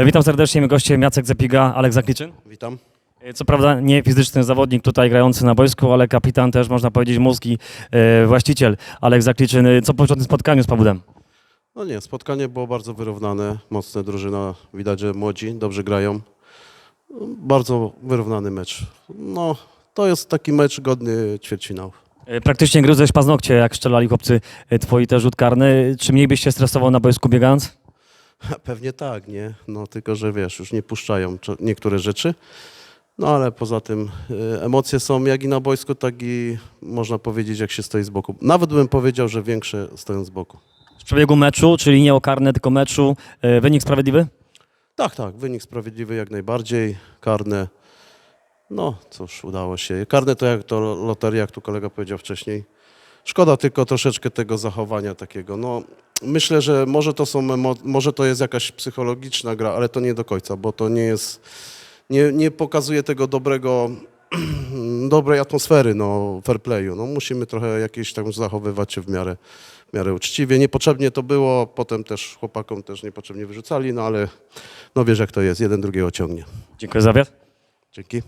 E, Witam serdecznie, mój goście Jacek Zapiga, Alek Zakliczyn. Witam. E, Co prawda nie fizyczny zawodnik tutaj grający na boisku, ale kapitan też można powiedzieć mózg i e, właściciel Alek Zakliczyn. Co po tym spotkaniu z Pabudem? No nie, spotkanie było bardzo wyrównane, mocne drużyna, widać, że młodzi dobrze grają. Bardzo wyrównany mecz. No, to jest taki mecz godny ćwierćfinałów. E, Praktycznie gryzłeś paznokcie, jak strzelali chłopcy twoi też rzut karny. Czy mniej byś się stresował na boisku biegając? Pewnie tak, nie? No tylko, że wiesz, już nie puszczają niektóre rzeczy. No ale poza tym y, emocje są jak i na boisku, tak i można powiedzieć, jak się stoi z boku. Nawet bym powiedział, że większe stoją z boku. W przebiegu meczu, czyli nie o karne, tylko meczu, e, wynik sprawiedliwy? Tak, tak, wynik sprawiedliwy jak najbardziej, karne. No cóż, udało się. Karne to jak to loteria, jak tu kolega powiedział wcześniej. Szkoda tylko troszeczkę tego zachowania takiego. No, myślę, że może to, są może to jest jakaś psychologiczna gra, ale to nie do końca, bo to nie jest, nie, nie pokazuje tego dobrego, dobrej atmosfery, no, fair playu. No, musimy trochę jakieś tam zachowywać się w miarę, w miarę uczciwie. Niepotrzebnie to było, potem też chłopakom też niepotrzebnie wyrzucali, no ale no wiesz jak to jest, jeden drugiego ciągnie. Dziękuję za wywiad. Dzięki.